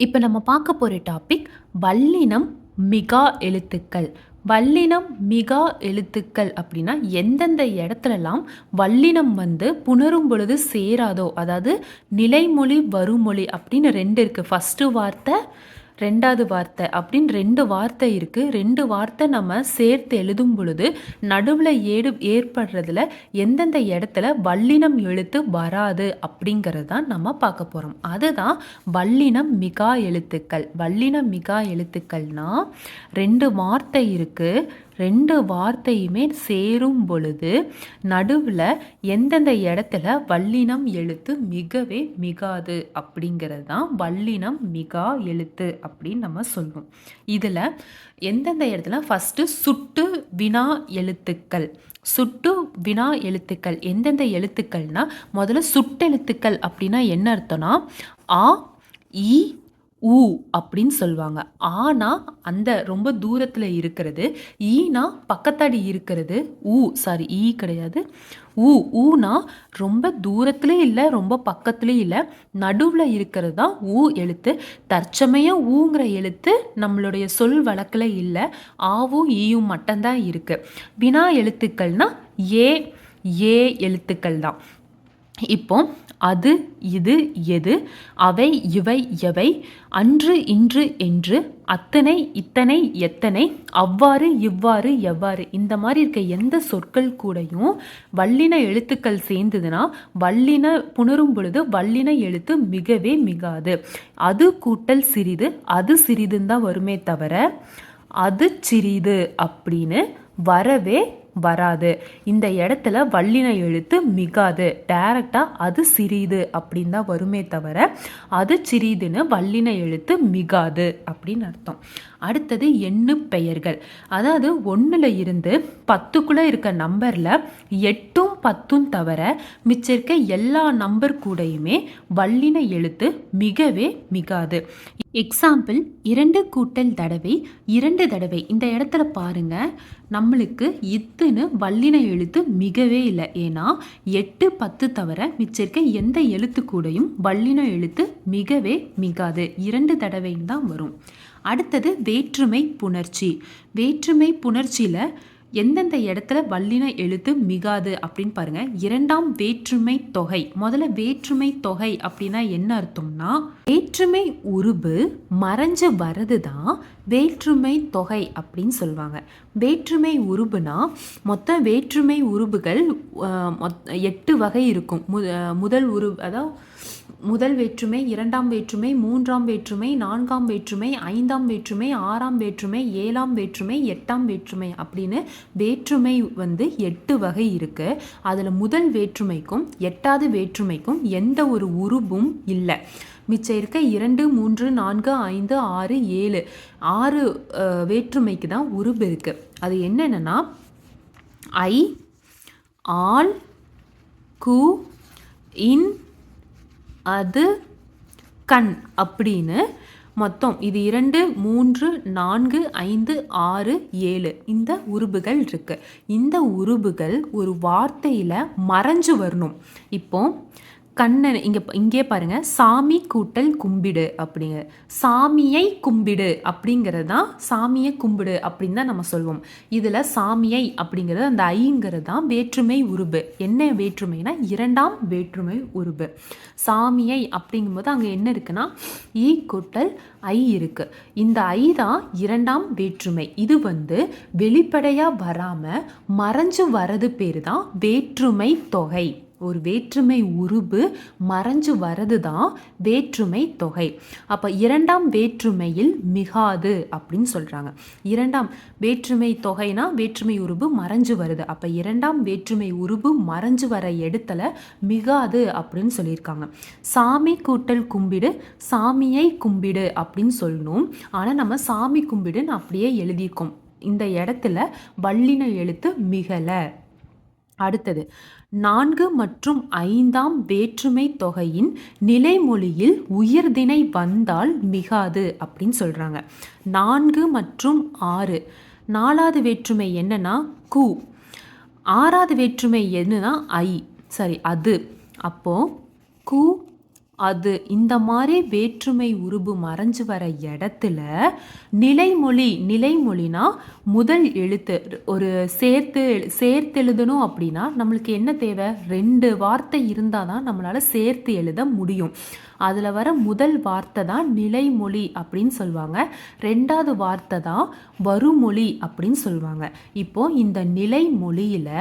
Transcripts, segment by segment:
இப்போ நம்ம பார்க்க போகிற டாபிக் வல்லினம் மிகா எழுத்துக்கள். வல்லினம் மிகா எழுத்துக்கள் அப்படின்னா எந்தெந்த இடத்துலலாம் வல்லினம் வந்து புணரும் பொழுது சேராதோ அதாவது நிலைமொழி வருமொழி அப்படின்னு ரெண்டு இருக்குது ஃபஸ்ட்டு வார்த்தை ரெண்டாவது வார்த்தை அப்படின்னு ரெண்டு வார்த்தை இருக்குது ரெண்டு வார்த்தை நம்ம சேர்த்து எழுதும் பொழுது நடுவில் ஏடு ஏற்படுறதுல எந்தெந்த இடத்துல வல்லினம் எழுத்து வராது அப்படிங்கிறது தான் நம்ம பார்க்க போகிறோம் அதுதான் வல்லினம் மிகா எழுத்துக்கள். வல்லினம் மிகா எழுத்துக்கள்னால் ரெண்டு வார்த்தை இருக்குது ரெண்டு வார்த்தையுமே சேரும் பொழுது நடுவில் எந்தெந்த இடத்துல வல்லினம் எழுத்து மிகவே மிகாது அப்படிங்கிறது தான் வல்லினம் மிகா எழுத்து அப்படின்னு நம்ம சொல்லுவோம் இதில் எந்தெந்த இடத்துல? ஃபஸ்ட்டு சுட்டு வினா எழுத்துக்கள். சுட்டு வினா எழுத்துக்கள். எந்தெந்த எழுத்துக்கள்னால் முதல்ல சுட்டெழுத்துக்கள் அப்படின்னா என்ன அர்த்தம்னா ஆ இ ஊ அப்படின்னு சொல்லுவாங்க. ஆனா அந்த ரொம்ப தூரத்தில் இருக்கிறது ஈனா பக்கத்தாடி இருக்கிறது ஊ சாரி ஈ கிடையாது. ஊ ஊனா ரொம்ப தூரத்துலேயும் இல்லை ரொம்ப பக்கத்துலேயும் இல்லை நடுவில் இருக்கிறது தான் ஊ எழுத்து. தற்சமயம் ஊங்கிற எழுத்து நம்மளுடைய சொல் வழக்கில் இல்லை ஆவும் ஈயும் மட்டும்தான் இருக்குது வினா எழுத்துக்கள்னா ஏ ஏ எழுத்துக்கள் தான். இப்போ அது இது எது அவை இவை எவை அன்று இன்று என்று அத்தனை இத்தனை எத்தனை அவ்வாறு இவ்வாறு எவ்வாறு இந்த மாதிரி இருக்க எந்த சொற்கள் கூடயும் வல்லின எழுத்துக்கள் சேர்ந்ததுன்னா வல்லின புணரும் பொழுது வல்லின எழுத்து மிகவே மிகாது. அது கூட்டல் சிறிது அது சிறிதுன்னு தான் வருமே தவிர அது சிறிது அப்படின்னு வரவே வராது. இந்த இடத்துல வல்லின எழுத்து மிகாது. டைரக்டாக அது சிறிது அப்படின்னு தான் வருமே தவிர அது சிறிதுன்னு வல்லின எழுத்து மிகாது அப்படின்னு அர்த்தம். அடுத்தது எண்ணு பெயர்கள். அதாவது ஒன்றில் இருந்து பத்துக்குள்ளே இருக்க நம்பரில் எட்டும் பத்தும் தவிர மிச்சிருக்க இருக்க எல்லா நம்பர் கூடையுமே வல்லின எழுத்து மிகவே மிகாது. எக்ஸாம்பிள் இரண்டு கூட்டல் தடவை இரண்டு தடவை. இந்த இடத்துல பாருங்க நம்மளுக்கு இத்துன்னு வல்லின எழுத்து மிகவே இல்லை. ஏன்னா எட்டு பத்து தவிர மிச்சிருக்க எந்த எழுத்து கூடையும் வல்லின எழுத்து மிகவே மிகாது. இரண்டு தடவைன்னு தான் வரும். அடுத்தது வேற்றுமை புணர்ச்சி. வேற்றுமை புணர்ச்சியில் எந்தெந்த இடத்துல வல்லின எழுத்து மிகாது அப்படின்னு பாருங்க. இரண்டாம் வேற்றுமை தொகை. முதல்ல வேற்றுமை தொகை அப்படின்னா என்ன அர்த்தம்னா வேற்றுமை உருபு மறைஞ்சு வர்றது தான் வேற்றுமை தொகை அப்படின்னு சொல்லுவாங்க. வேற்றுமை உருபுனா மொத்த வேற்றுமை உருபுகள் எட்டு வகை இருக்கும். முதல் உரு அதாவது முதல் வேற்றுமை இரண்டாம் வேற்றுமை மூன்றாம் வேற்றுமை நான்காம் வேற்றுமை ஐந்தாம் வேற்றுமை ஆறாம் வேற்றுமை ஏழாம் வேற்றுமை எட்டாம் வேற்றுமை அப்படின்னு வேற்றுமை வந்து எட்டு வகை இருக்குது அதில் முதல் வேற்றுமைக்கும் எட்டாவது வேற்றுமைக்கும் எந்த ஒரு உருவும் இல்லை. மிச்சம் இருக்க இரண்டு மூன்று நான்கு ஐந்து ஆறு ஏழு. ஆறு வேற்றுமைக்கு தான் உருபு இருக்குது அது என்னென்னா ஐ ஆல் கு இன் அது கண் அப்படின்னு மொத்தம் இது இரண்டு மூன்று நான்கு ஐந்து ஆறு ஏழு. இந்த உருபுகள் இருக்குது இந்த உருபுகள் ஒரு வார்த்தையில் மறைஞ்சு வரணும். இப்போது கண்ணன் இங்கே இங்கே பாருங்கள் சாமி கூட்டல் கும்பிடு அப்படிங்க. சாமியை கும்பிடு அப்படிங்கிறது தான் சாமியை கும்பிடு அப்படின்னு தான் நம்ம சொல்லுவோம் இதில் சாமியை அப்படிங்கிறது அந்த ஐங்கிறது தான் வேற்றுமை உருபு. என்ன வேற்றுமைனா இரண்டாம் வேற்றுமை உருபு. சாமியை அப்படிங்கும்போது அங்கே என்ன இருக்குன்னா ஈ கூட்டல் ஐ இருக்குது இந்த ஐ தான் இரண்டாம் வேற்றுமை. இது வந்து வெளிப்படையாக வராமல் மறைஞ்சு வரது பேர் தான் வேற்றுமை தொகை. ஒரு வேற்றுமை உருபு மறைஞ்சு வரது தான் வேற்றுமை தொகை. அப்போ இரண்டாம் வேற்றுமையில் மிகாது அப்படின்னு சொல்கிறாங்க இரண்டாம் வேற்றுமை தொகைனா வேற்றுமை உருபு மறைஞ்சு வருது. அப்போ இரண்டாம் வேற்றுமை உருபு மறைஞ்சு வர இடத்துல மிகாது அப்படின்னு சொல்லியிருக்காங்க. சாமி கூட்டல் கும்பிடு சாமியை கும்பிடு அப்படின்னு சொல்லணும். ஆனால் நம்ம சாமி கும்பிடுன்னு அப்படியே எழுதியிருக்கோம். இந்த இடத்துல வல்லின எழுத்து மிகலை. அடுத்தது நான்கு மற்றும் ஐந்தாம் வேற்றுமை தொகையின் நிலைமொழியில் உயிர்தினை வந்தால் மிகாது அப்படின்னு சொல்கிறாங்க நான்கு மற்றும் ஆறு. நாலாவது வேற்றுமை என்னன்னா கு. ஆறாவது வேற்றுமை என்னன்னா ஐ. சரி அது. அப்போது கு அது இந்த மாதிரி வேற்றுமை உருபு மறைஞ்சு வர இடத்துல நிலைமொழி நிலைமொழினா முதல் எழுத்து ஒரு சேர்த்து சேர்த்து எழுதணும் அப்படின்னா நம்மளுக்கு என்ன தேவை? ரெண்டு வார்த்தை இருந்தால் தான் நம்மளால் சேர்த்து எழுத முடியும். அதில் வர முதல் வார்த்தை தான் நிலைமொழி அப்படின்னு சொல்லுவாங்க. ரெண்டாவது வார்த்தை தான் வருமொழி அப்படின்னு சொல்லுவாங்க. இப்போ இந்த நிலைமொழியில்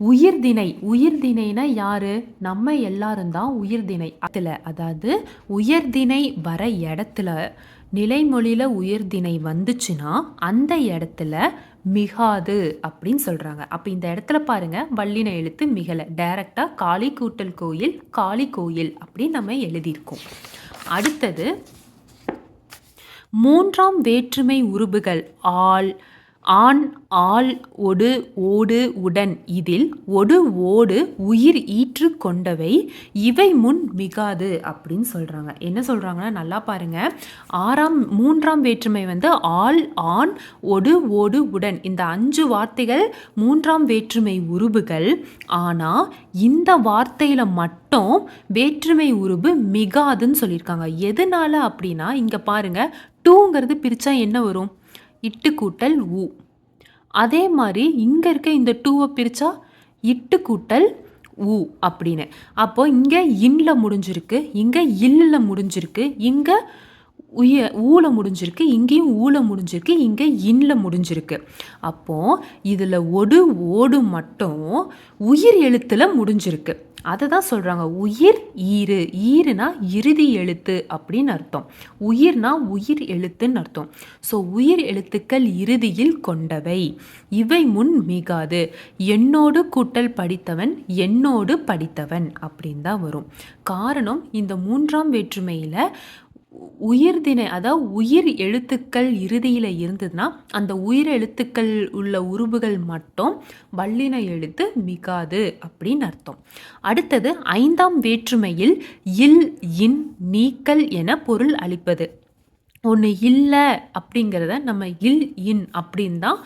உயிர்திணை உயிர்திணைனா யாரு? நம்ம எல்லாரும் தான் உயிர்திணை. அதில் அதாவது உயர்திணை வர இடத்துல நிலைமொழியில் உயர்திணை வந்துச்சுன்னா அந்த இடத்துல மிகாது அப்படின்னு சொல்கிறாங்க அப்போ இந்த இடத்துல பாருங்க வல்லின எழுத்து மிகலை. டைரக்டாக காளி கூட்டல் கோயில் காளி கோயில் அப்படின்னு நம்ம எழுதியிருக்கோம். அடுத்தது மூன்றாம் வேற்றுமை உருபுகள் ஆள் ஆண் ஆள் ஒடு ஓடு உடன். இதில் ஒடு ஓடு உயிர் ஈற்று கொண்டவை. இவை முன் மிகாது அப்படின்னு சொல்கிறாங்க என்ன சொல்கிறாங்கன்னா நல்லா பாருங்க. ஆறாம் மூன்றாம் வேற்றுமை வந்து ஆள் ஆண் ஒடு ஓடு உடன். இந்த அஞ்சு வார்த்தைகள் மூன்றாம் வேற்றுமை உருபுகள். ஆனால் இந்த வார்த்தையில் மட்டும் வேற்றுமை உருபு மிகாதுன்னு சொல்லியிருக்காங்க. எதனால அப்படின்னா இங்கே பாருங்க. டூங்கிறது பிரித்தா என்ன வரும்? இட்டு கூட்டல் உ. அதே மாதிரி இங்கே இருக்க இந்த டூவை பிரித்தா இட்டு கூட்டல் உ அப்படின்னு. அப்போ இங்கே இன்ல முடிஞ்சிருக்கு இங்கே இல்லில் முடிஞ்சிருக்கு இங்கே உய ஊல முடிஞ்சிருக்கு இங்கேயும் ஊல முடிஞ்சிருக்கு இங்கே இன்ல முடிஞ்சிருக்கு. அப்போது இதில் ஒடு ஓடு மட்டும் உயிர் எழுத்தில் முடிஞ்சிருக்கு. அதை தான் சொல்கிறாங்க உயிர் ஈறு. ஈறுனா இறுதி எழுத்து அப்படின்னு அர்த்தம். உயிர்னா உயிர் எழுத்துன்னு அர்த்தம். ஸோ உயிர் எழுத்துக்கள் இறுதியில் கொண்டவை. இவை முன் மிகாது. என்னோடு கூட்டல் படித்தவன் என்னோடு படித்தவன் அப்படின்னு தான் வரும். காரணம் இந்த மூன்றாம் வேற்றுமையில் உயிர்தினை அதாவது உயிர் எழுத்துக்கள் இறுதியில் இருந்ததுன்னா அந்த உயிர் எழுத்துக்கள் உள்ள உருவுகள் மட்டும் வல்லின எழுத்து மிகாது அப்படின்னு அர்த்தம். அடுத்தது ஐந்தாம் வேற்றுமையில் இல் இன் நீக்கல் என பொருள் அளிப்பது. ஒன்று இல்லை அப்படிங்கிறத நம்ம இல் இன் அப்படின்னு தான்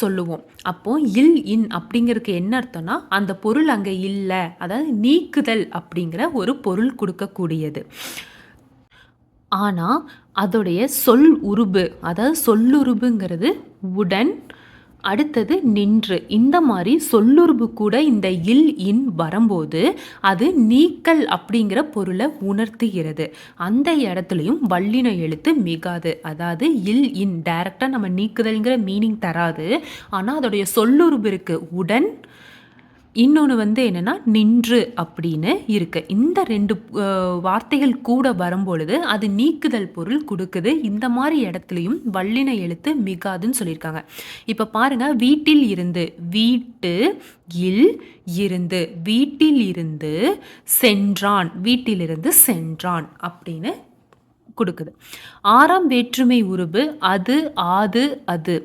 சொல்லுவோம். அப்போ இல் இன் அப்படிங்கிறதுக்கு என்ன அர்த்தம்னா அந்த பொருள் அங்கே இல்லை அதாவது நீக்குதல் அப்படிங்கிற ஒரு பொருள் கொடுக்கக்கூடியது. ஆனால் அதோடைய சொல் உருபு அதாவது சொல்லுருபுங்கிறது உடன் அடுத்தது நின்று. இந்த மாதிரி சொல்லுருபு கூட இந்த இல் இன் வரும்போது அது நீக்கல் அப்படிங்கிற பொருளை உணர்த்துகிறது. அந்த இடத்துலையும் வல்லின எழுத்து மிகாது. அதாவது இல் இன் டைரக்டாக நம்ம நீக்குதல்ங்கிற மீனிங் தராது. ஆனால் அதோடைய சொல்லுருபு இருக்குது உடன் இன்னொன்று வந்து என்னென்னா நின்று அப்படின்னு இருக்குது இந்த ரெண்டு வார்த்தைகள் கூட வரும்பொழுது அது நீக்குதல் பொருள் கொடுக்குது. இந்த மாதிரி இடத்துலையும் வல்லின எழுத்து மிகாதுன்னு சொல்லியிருக்காங்க. இப்போ பாருங்கள் வீட்டில் இருந்து வீட்டு இல் இருந்து வீட்டில் இருந்து சென்றான் வீட்டிலிருந்து சென்றான் அப்படின்னு கொடுக்குது. ஆறாம் வேற்றுமை உருவு அது ஆது அது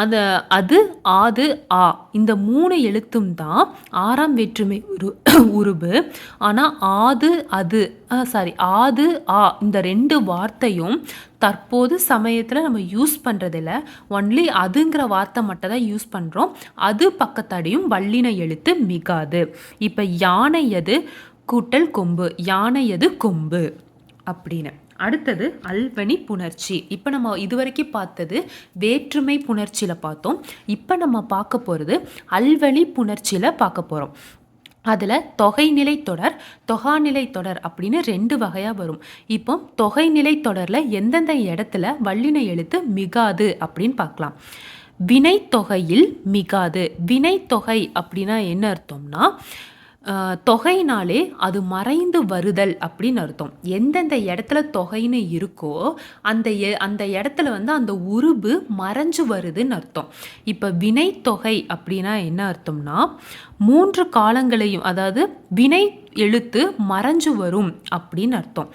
அந்த அது ஆது ஆ. இந்த மூணு எழுத்தும் தான் ஆறாம் வேற்றுமை உரு உருபு. ஆனால் ஆது அது சாரி ஆது ஆ. இந்த ரெண்டு வார்த்தையும் தற்போது சமயத்தில் நம்ம யூஸ் பண்ணுறதில்ல ஒன்லி அதுங்கிற வார்த்தை மட்டும் தான் யூஸ் பண்ணுறோம் அது பக்கத்தடியும் வல்லின எழுத்து மிகாது. இப்போ யானை எது கூட்டல் கொம்பு யானை எது கொம்பு அப்படின்னு. அடுத்தது அல்வனி புணர்ச்சி. இப்போ நம்ம இதுவரைக்கும் பார்த்தது வேற்றுமை புணர்ச்சியில் பார்த்தோம். இப்போ நம்ம பார்க்க போகிறது அல்வழி புணர்ச்சியில் பார்க்க போகிறோம் அதில் தொகைநிலை தொடர் தொகாநிலை தொடர் அப்படின்னு ரெண்டு வகையாக வரும். இப்போ தொகைநிலை தொடரில் எந்தெந்த இடத்துல வல்லின எழுத்து மிகாது அப்படின்னு பார்க்கலாம். வினைத்தொகையில் மிகாது. வினைத்தொகை அப்படின்னா என்ன அர்த்தம்னா தொகைனாலே அது மறைந்து வருதல் அப்படின்னு அர்த்தம். எந்தெந்த இடத்துல தொகைன்னு இருக்கோ அந்த அந்த இடத்துல வந்து அந்த உருபு மறைஞ்சு வருதுன்னு அர்த்தம். இப்போ வினை தொகை அப்படின்னா என்ன அர்த்தம்னா மூன்று காலங்களையும் அதாவது வினை எழுத்து மறைஞ்சு வரும் அப்படின்னு அர்த்தம்.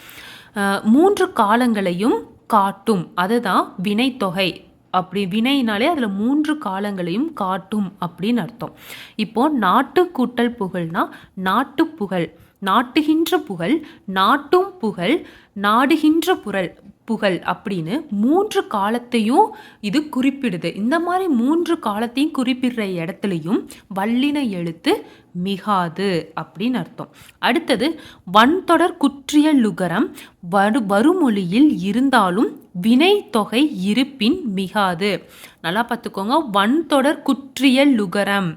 மூன்று காலங்களையும் காட்டும். அதுதான் வினைத்தொகை அப்படி வினைனாலே அதில் மூன்று காலங்களையும் காட்டும் அப்படின்னு அர்த்தம். இப்போ நாட்டு கூட்டல் புகழ்னா நாட்டு புகழ் நாட்டுகின்ற புகழ் நாட்டும் புகழ் நாடுகின்ற புகழ் புகழ் அப்படின்னு மூன்று காலத்தையும் இது குறிப்பிடுது. இந்த மாதிரி மூன்று காலத்தையும் குறிப்பிடுற இடத்துலையும் வல்லின எழுத்து மிகாது அப்படின்னு அர்த்தம். அடுத்தது வன்தொடர் குற்றியல் லுகரம் வரு வருமொழியில் இருந்தாலும் வினை தொகை இருப்பின் மிகாது. நல்லா பார்த்துக்கோங்க வன்தொடர் குற்றியல் லுகரம்.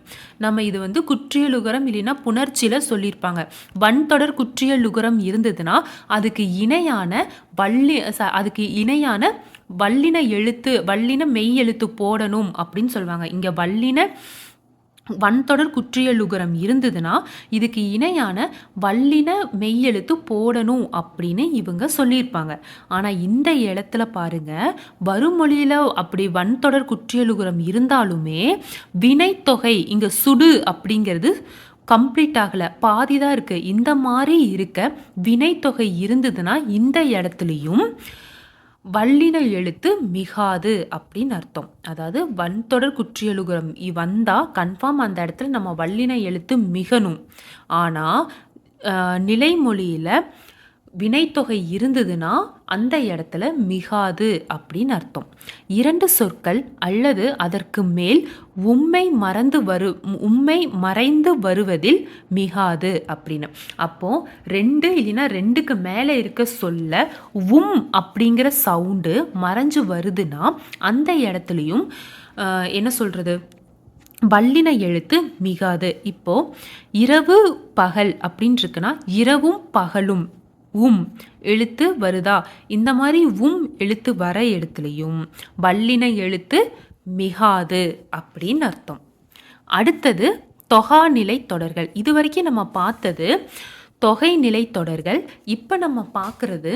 நம்ம இது வந்து குற்றிய லுகரம் இல்லைன்னா புணர்ச்சியில் சொல்லியிருப்பாங்க. வன்தொடர் குற்றிய லுகரம் இருந்ததுன்னா அதுக்கு இணையான வள்ளி அதுக்கு இணையான வல்லின எழுத்து வல்லின மெய் எழுத்து போடணும் அப்படின்னு சொல்லுவாங்க. இங்கே வல்லின வன்தொடர் குற்றியலுகரம் இருந்ததுன்னா இதுக்கு இணையான வல்லின மெய்யெழுத்து போடணும் அப்படின்னு இவங்க சொல்லியிருப்பாங்க. ஆனால் இந்த இடத்துல பாருங்க வருமொழியில் அப்படி வன்தொடர் குற்றியலுகரம் இருந்தாலுமே வினைத்தொகை இங்கே சுடு அப்படிங்கிறது கம்ப்ளீட் ஆகலை. பாதி தான் இருக்குது இந்த மாதிரி இருக்க வினைத்தொகை இருந்ததுன்னா இந்த இடத்துலையும் வல்லின எழுத்து மிகாது அப்படின்னு அர்த்தம். அதாவது வன்தொடர் குற்றியலுகரம். வந்தால் கன்ஃபார்ம் அந்த இடத்துல நம்ம வல்லின எழுத்து மிகணும். ஆனால் நிலைமொழியில் வினைத்தொகை இருந்ததுன்னா அந்த இடத்துல மிகாது அப்படின்னு அர்த்தம். இரண்டு சொற்கள் அல்லது அதற்கு மேல் உம்மை மறந்து வரு உம்மை மறைந்து வருவதில் மிகாது அப்படின்னு. அப்போ ரெண்டு இல்லைன்னா ரெண்டுக்கு மேலே இருக்க சொல்ல உம் அப்படிங்கிற சவுண்டு மறைஞ்சு வருதுன்னா அந்த இடத்துலையும் என்ன சொல்றது? வல்லின எழுத்து மிகாது. இப்போ இரவு பகல் அப்படின்னு இருக்குன்னா இரவும் பகலும் உம் எழுத்து வருதா? இந்த மாதிரி உம் எழுத்து வர இடத்துலையும் வல்லின எழுத்து மிகாது அப்படின்னு அர்த்தம். அடுத்தது தொகாநிலை தொடர்கள். இது வரைக்கும் நம்ம பார்த்தது தொகைநிலை தொடர்கள். இப்போ நம்ம பார்க்குறது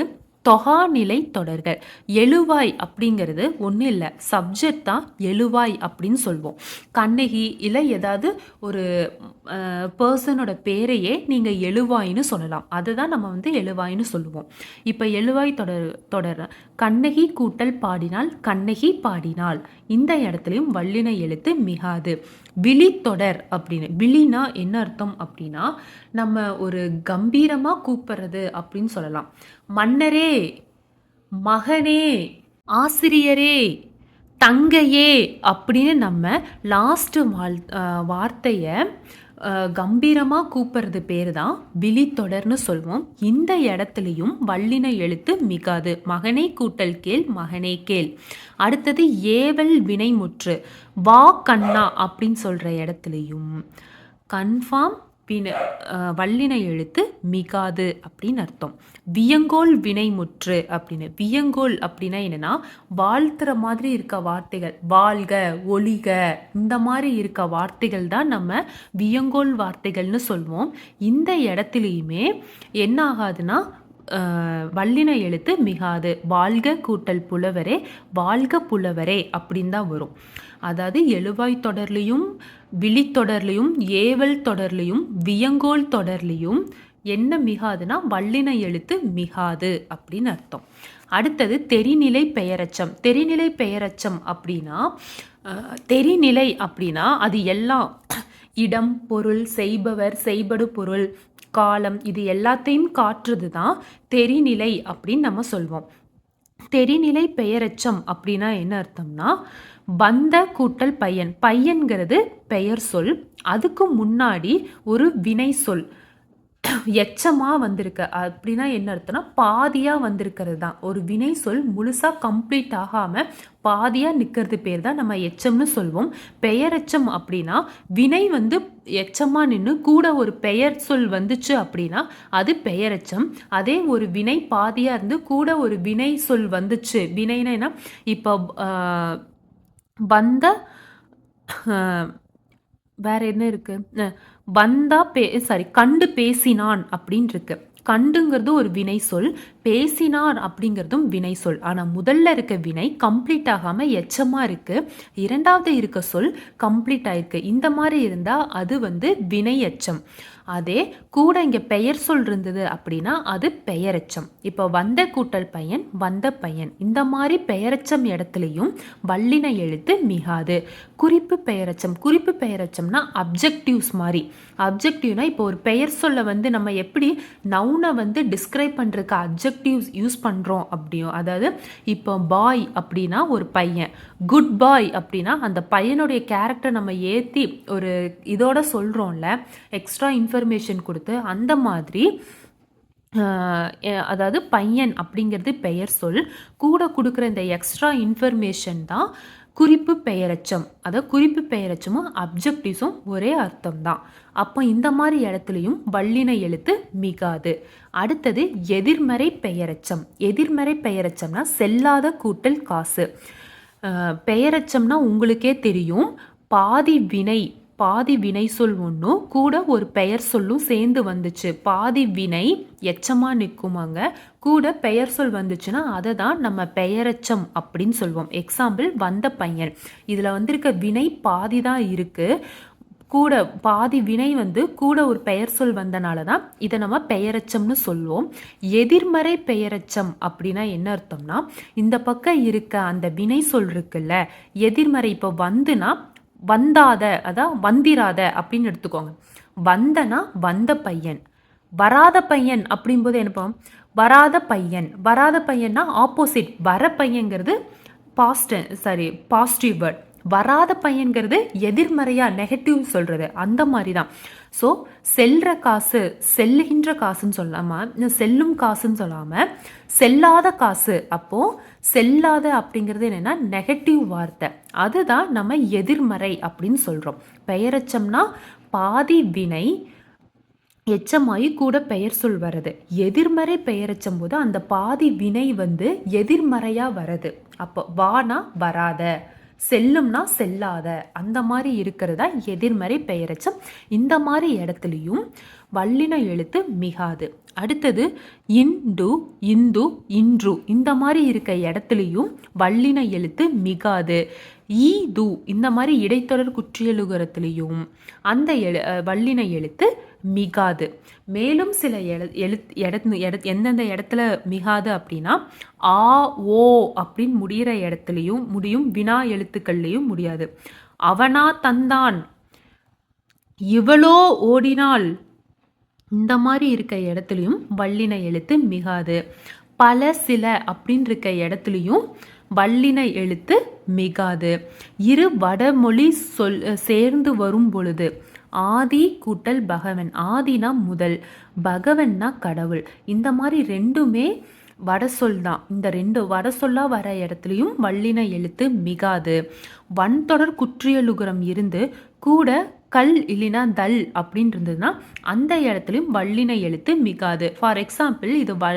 தொகாநிலை தொடர்கள். எழுவாய் அப்படிங்கிறது ஒன்றும் இல்லை. சப்ஜெக்ட் தான் எழுவாய் அப்படின்னு சொல்வோம். கண்ணகி இல்லை ஏதாவது ஒரு பர்சனோட பேரையே நீங்கள் எழுவாய்னு சொல்லலாம். அதுதான் நம்ம வந்து எழுவாய்னு சொல்லுவோம். இப்போ எழுவாய் தொடர் தொடர். கண்ணகி கூட்டல் பாடினால் கண்ணகி பாடினாள் இந்த இடத்துலையும் வல்லின எழுத்து மிகாது. விழித்தொடர் அப்படின்னு. விழினா என்ன அர்த்தம் அப்படின்னா நம்ம ஒரு கம்பீரமாக கூப்பிடுறது அப்படின்னு சொல்லலாம். மன்னரே மகனே ஆசிரியரே தங்கையே அப்படின்னு நம்ம லாஸ்ட்டு வாழ் வார்த்தையை கம்பீரமாக கூப்பிட்றது பேர் தான் விழித்தொடர்னு சொல்வோம். இந்த இடத்துலையும் வல்லின எழுத்து மிகாது. மகனே கூட்டல் கேள் மகனே கேள். அடுத்தது ஏவல் வினைமுற்று. வா கண்ணா அப்படின்னு சொல்கிற இடத்துலையும். கன்ஃபார்ம்? வின அஹ், வல்லின எழுத்து மிகாது அப்படின்னு அர்த்தம். வியங்கோல் வினைமுற்று அப்படின்னு. வியங்கோல் அப்படின்னா என்னென்னா வாழ்த்துற மாதிரி இருக்க வார்த்தைகள் வாழ்க ஒளிக இந்த மாதிரி இருக்க வார்த்தைகள் தான் நம்ம வியங்கோல் வார்த்தைகள்னு சொல்வோம். இந்த இடத்துலையுமே என்ன ஆகாதுன்னா வல்லின எழுத்து மிகாது. வாழ்க கூட்டல் புலவரே வாழ்க புலவரே அப்படின்னு தான் வரும். அதாவது எழுவாய் தொடர்லையும் விழித்தொடர்லையும் ஏவல் தொடர்லையும் வியங்கோல் தொடர்லையும் என்ன மிகாதுன்னா வல்லின எழுத்து மிகாது அப்படின்னு அர்த்தம். அடுத்தது தெரிநிலை பெயரச்சம். தெரிநிலை பெயரச்சம் அப்படின்னா தெரிநிலை அப்படின்னா அது எல்லாம் இடம் பொருள் செய்பவர் செய்படு பொருள் காலம் இது எல்லாத்தையும் காட்டுறது தான் தெரிநிலை அப்படின்னு நம்ம சொல்வோம். தெரிநிலை பெயரெச்சம் அப்படின்னா என்ன அர்த்தம்னா பந்த கூட்டல் பையன். பையன்கிறது பெயர் சொல். அதுக்கு முன்னாடி ஒரு வினை சொல். எச்சமாக வந்திருக்கு. அப்படின்னா என்ன அர்த்தம்னா பாதியாக வந்திருக்கிறது தான் ஒரு வினை சொல் முழுசாக கம்ப்ளீட் ஆகாமல் பாதியாக நிற்கிறது பேர் தான் நம்ம எச்சம்னு சொல்வோம். பெயரெச்சம் அப்படின்னா வினை வந்து எச்சமாக நின்று கூட ஒரு பெயர் சொல் வந்துச்சு அப்படின்னா அது பெயரெச்சம் அதே ஒரு வினை பாதியாக இருந்து கூட ஒரு வினை சொல் வந்துச்சு. வினைனா இப்போ வந்த வேற என்ன இருக்குது வந்தா பே சாரி கண்டு பேசினான் அப்படின்னு இருக்கு கண்டுங்கிறது ஒரு வினை சொல் பேசினார் அப்படிங்கிறதும் வினை சொல் ஆனால் முதல்ல இருக்க வினை கம்ப்ளீட் ஆகாமல் எச்சமாக இருக்குது இரண்டாவது இருக்க சொல் கம்ப்ளீட் ஆயிருக்கு. இந்த மாதிரி இருந்தால் அது வந்து வினை எச்சம் அதே கூட இங்கே பெயர் சொல் இருந்தது அப்படின்னா அது பெயரச்சம். இப்போ வந்த கூட்டல் பையன் வந்த பையன். இந்த மாதிரி பெயரச்சம் இடத்துலையும் வல்லின எழுத்து மிகாது. குறிப்பு பெயரச்சம் குறிப்பு பெயரச்சம்னா அப்ஜெக்டிவ்ஸ் மாதிரி. அப்ஜெக்டிவ்னா இப்போ ஒரு பெயர் சொல்ல வந்து நம்ம எப்படி நவுனை வந்து டிஸ்கிரைப் பண்ணுறதுக்கு அப்ஜெக்டிவ்ஸ் யூஸ் பண்ணுறோம் அப்படியும் அதாவது இப்போ பாய் அப்படின்னா ஒரு பையன். குட் பாய் அப்படின்னா அந்த பையனுடைய கேரக்டர் நம்ம ஏற்றி ஒரு இதோட சொல்கிறோம்ல எக்ஸ்ட்ரா இன்ஃபர்மேஷன் கொடுத்து அந்த மாதிரி அதாவது பையன் அப்படிங்கிறது பெயர் சொல் கூட கொடுக்குற இந்த எக்ஸ்ட்ரா இன்ஃபர்மேஷன் தான் குறிப்பு பெயரச்சம். அதாவது குறிப்பு பெயரச்சமும் அப்ஜெக்டிவ்ஸும் ஒரே அர்த்தம் தான் அப்போ இந்த மாதிரி இடத்துலையும் வல்லின எழுத்து மிகாது. அடுத்தது எதிர்மறை பெயரச்சம். எதிர்மறை பெயரச்சம்னா செல்லாத கூட்டல் காசு. பெயரச்சம்னா உங்களுக்கே தெரியும். பாதி வினை பாதி வினை சொல் ஒன்றும் கூட ஒரு பெயர் சொல்லும் சேர்ந்து வந்துச்சு. பாதி வினை எச்சமாக நிற்குமாங்க. கூட பெயர் சொல் வந்துச்சுன்னா அதை தான் நம்ம பெயரச்சம் அப்படின்னு சொல்லுவோம் எக்ஸாம்பிள் வந்த பையன். இதில் வந்திருக்க வினை பாதி தான் இருக்குது கூட பாதி வினை வந்து கூட ஒரு பெயர் சொல் வந்தனால தான் இதை நம்ம பெயரச்சம்னு சொல்லுவோம் எதிர்மறை பெயரச்சம் அப்படின்னா என்ன அர்த்தம்னா இந்த பக்கம் இருக்க அந்த வினை சொல் இருக்குல்ல எதிர்மறை இப்போ வந்துனா வந்தாத அதான் வந்திராத அப்படின்னு எடுத்துக்கோங்க. வந்தனா வந்த பையன். வராத பையன் அப்படிங்கும்போது என்ன வராத பையன். வராத பையன்னா ஆப்போசிட் வர பையங்கிறது பாஸ்ட் சாரி பாசிட்டிவ் வேர்ட் வராத பையன்கிறது எதிர்மறையாக நெகட்டிவ் சொல்கிறது அந்த மாதிரி தான் ஸோ செல்ற காசு செல்லுகின்ற காசுன்னு சொல்லாமல் செல்லும் காசுன்னு சொல்லாமல் செல்லாத காசு அப்போது செல்லாத அப்படிங்கிறது என்னென்னா நெகட்டிவ் வார்த்தை. அதுதான் நம்ம எதிர்மறை அப்படின்னு சொல்கிறோம் பெயரச்சம்னா பாதி வினை எச்சமாயி கூட பெயர் சொல் வருது எதிர்மறை பெயரச்சம் போது அந்த பாதி வினை வந்து எதிர்மறையாக வருது அப்போ வானா வராத. செல்லும்னா செல்லாத. அந்த மாதிரி இருக்கிறதா எதிர்மறை பெயரச்சம். இந்த மாதிரி இடத்துலையும் வல்லின எழுத்து மிகாது. அடுத்தது இண்டு இந்து இன்று. இந்த மாதிரி இருக்க இடத்துலையும் வல்லின எழுத்து மிகாது. ஈ து இந்த மாதிரி இடைத்தொடர் குற்றியலுகரத்துலேயும் அந்த எழு வல்லின எழுத்து மிகாது. மேலும் சில எழு எழுத் இடத்து எந்தெந்த இடத்துல மிகாது அப்படின்னா ஆ ஓ அப்படின்னு முடிகிற இடத்துலையும் முடியும் வினா எழுத்துக்கள்லையும் முடியாது. அவனா தந்தான். இவளோ ஓடினாள் இந்த மாதிரி இருக்க இடத்துலையும் வல்லின எழுத்து மிகாது. பல சில அப்படின்னு இருக்க இடத்துலையும் வல்லின எழுத்து மிகாது. இரு வடமொழி சொல் சேர்ந்து வரும் பொழுது ஆதி கூட்டல் பகவன் ஆதினா முதல் பகவன்னா கடவுள். இந்த மாதிரி ரெண்டுமே வடசொல் தான். இந்த ரெண்டு வடசொல்லாக வர இடத்துலையும் வல்லின எழுத்து மிகாது. வன்தொடர் குற்றியலுகரம் இருந்து கூட கல் இல்லைனா தல் அப்படின்னு இருந்ததுன்னா அந்த இடத்துலையும் வல்லின எழுத்து மிகாது. ஃபார் எக்ஸாம்பிள் இது வ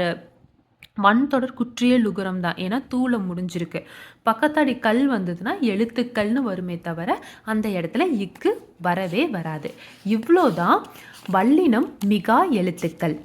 வன்தொடர் குற்றிய லுகரம் தான் ஏன்னா தூளை முடிஞ்சிருக்கு. பக்கத்தாடி கல் வந்ததுன்னா எழுத்துக்கள்னு வருமே தவிர அந்த இடத்துல இக்கு வரவே வராது. இவ்வளோதான் வல்லினம் மிகா எழுத்துக்கள்.